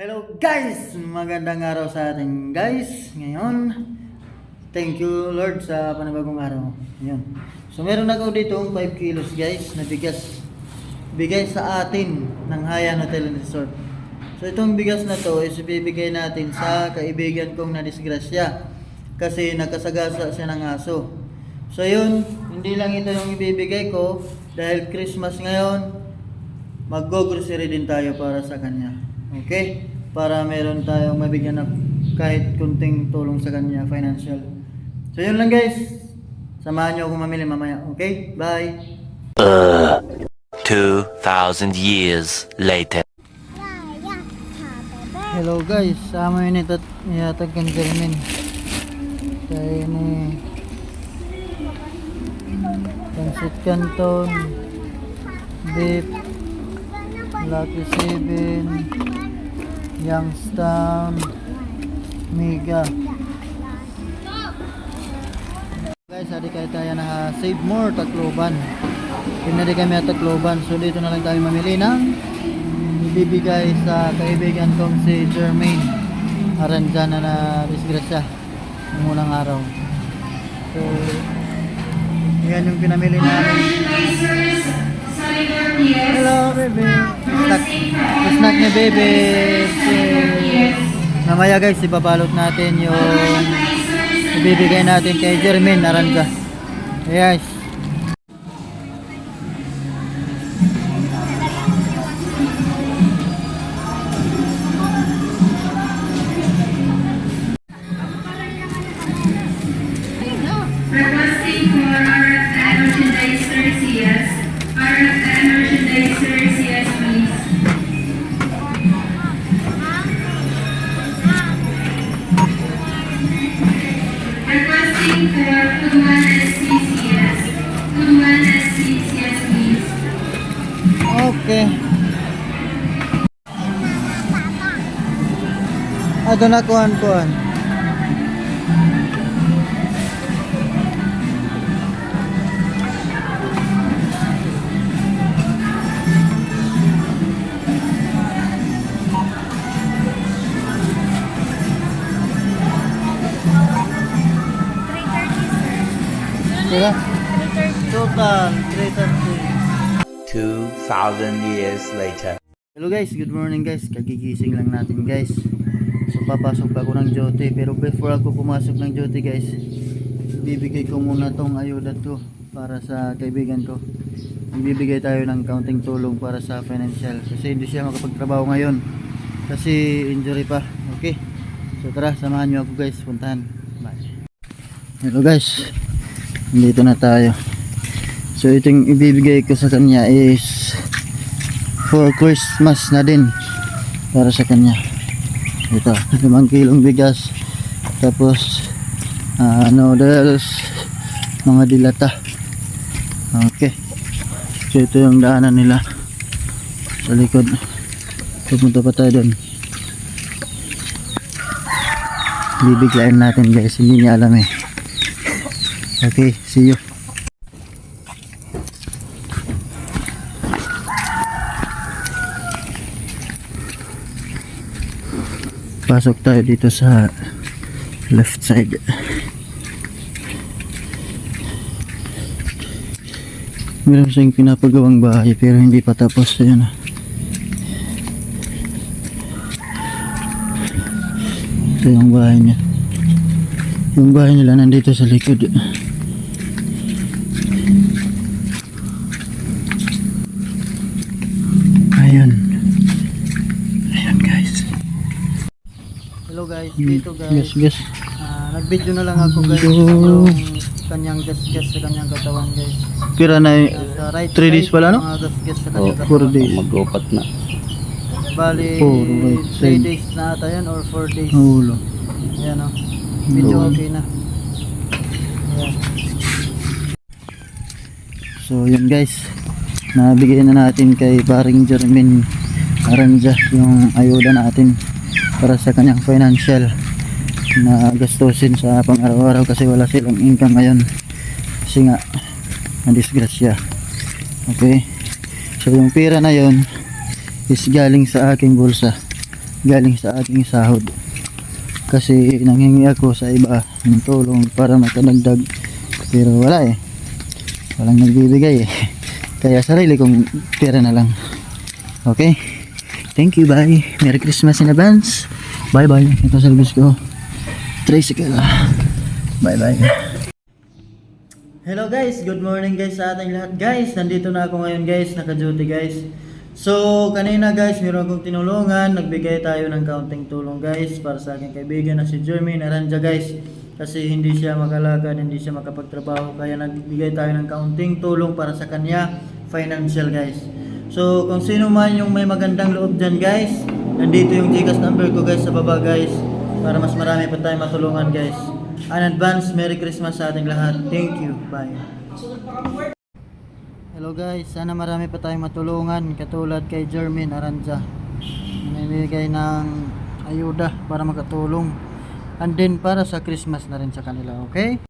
Hello guys! Magandang araw sa ating guys. Ngayon, thank you Lord sa panibagong araw. Ngayon. So meron ako dito 5 kilos guys na bigas. Bigay sa atin ng Hayan Hotel and Resort. So itong bigas na to is ibibigay natin sa kaibigan kong nadisgrasya. Kasi nakasagasa siya ng aso. So yun, hindi lang ito yung ibibigay ko dahil Christmas ngayon, mag-grocery din tayo para sa kanya. Okay? Para meron tayong mabigyan ng kahit kunting tulong sa kanya, financial. So yun lang guys. Samahan niyo ako mamili mamaya. Okay? Bye! 2,000 years later. Hello guys, sama yun ito yatag kan Jermin. Kaya ni Pansit Canton, Beef, Lucky Seven, Youngstown, Mega. Guys, adi kayo tayo na save more Tacloban. Pinari kami at Tacloban. So dito na lang tayo mamili ng ibibigay sa kaibigan kong si Jermaine Aranjana na disgrasya ng unang araw. So, yan yung pinamili namin. Hello, baby. Snack, snack ni baby. Mamaya guys, ibabalot natin yung ibibigay natin kay Jermaine Aranja. Yes. Okay. Ato na kuhan kuhan. Kira? Total 330. 2,000 years later. Hello guys, good morning guys. Kagigising lang natin guys. So papasok pa ako ng duty pero before ako pumasok ng duty guys, bibigay ko muna tong ayuda to para sa kaibigan ko. Bibigay tayo ng counting tulong para sa financial kasi hindi siya makapagtrabaho ngayon kasi injury pa. Okay. So tara, samahan niyo ako guys. Puntahan. Bye. Hello guys. Dito na tayo. So itong ibibigay ko sa kanya is for Christmas na din para sa kanya. Ito limang kilong bigas. Tapos ah, noodles mga dilata. Okay. So ito yung daanan nila. Sa likod. Pupunta pa tayo doon bibiglain natin guys. Hindi niya alam eh okay see you. Pasok tayo dito sa left side. Meron siyang pinapagawang bahay pero hindi pa tapos. Ah. ito yung bahay niya. Yung bahay nila nandito sa likod ayun ayun guys Hello guys, dito guys. Yes, yes. Ah, nag-video na lang ako guys Hello. yung kanyang gas-gas sa kanyang katawan guys. Pira na Sa right 3 days pala, no? Mga gas-gas sa Oh, kanyang 4 katawan. days. Mag-upat na. Bali, Four, right 3 side. days na ata yun or 4 days. Ulo. Ayan o. Video Doon. okay na. Ayan. So, yun guys. Nabigay na natin kay paring Jermin Aranja yung ayuda natin para sa kanyang financial na gastusin sa pang-araw-araw kasi wala silang income ngayon kasi nga na disgrasya okay so yung pera na yon is galing sa aking bulsa galing sa ating sahod. Kasi nanghingi ako sa iba ng tulong para makadagdag pero wala eh. Walang nagbibigay eh. Kaya sarili kong pera na lang. Okay? Thank you, bye. Merry Christmas in advance. Bye bye. Ito service ko. Tricycle. Bye bye. Hello guys, good morning guys sa ating lahat guys. Nandito na ako ngayon guys, naka-duty guys. So, kanina guys, meron akong tinulungan. Nagbigay tayo ng kaunting tulong guys para sa aking kaibigan na si Jermaine Aranja guys. Kasi hindi siya makalakad, hindi siya makapagtrabaho. Kaya nagbigay tayo ng kaunting tulong para sa kanya, financial guys. So, kung sino man yung may magandang loob dyan guys, nandito yung Gcash number ko guys sa baba guys. Para mas marami pa tayong matulungan guys. An advance, Merry Christmas sa ating lahat. Thank you. Bye. Hello guys, sana marami pa tayong matulungan katulad kay Jermaine Aranja. Namimigay ng ayuda para makatulong. And then para sa Christmas na rin sa kanila, okay?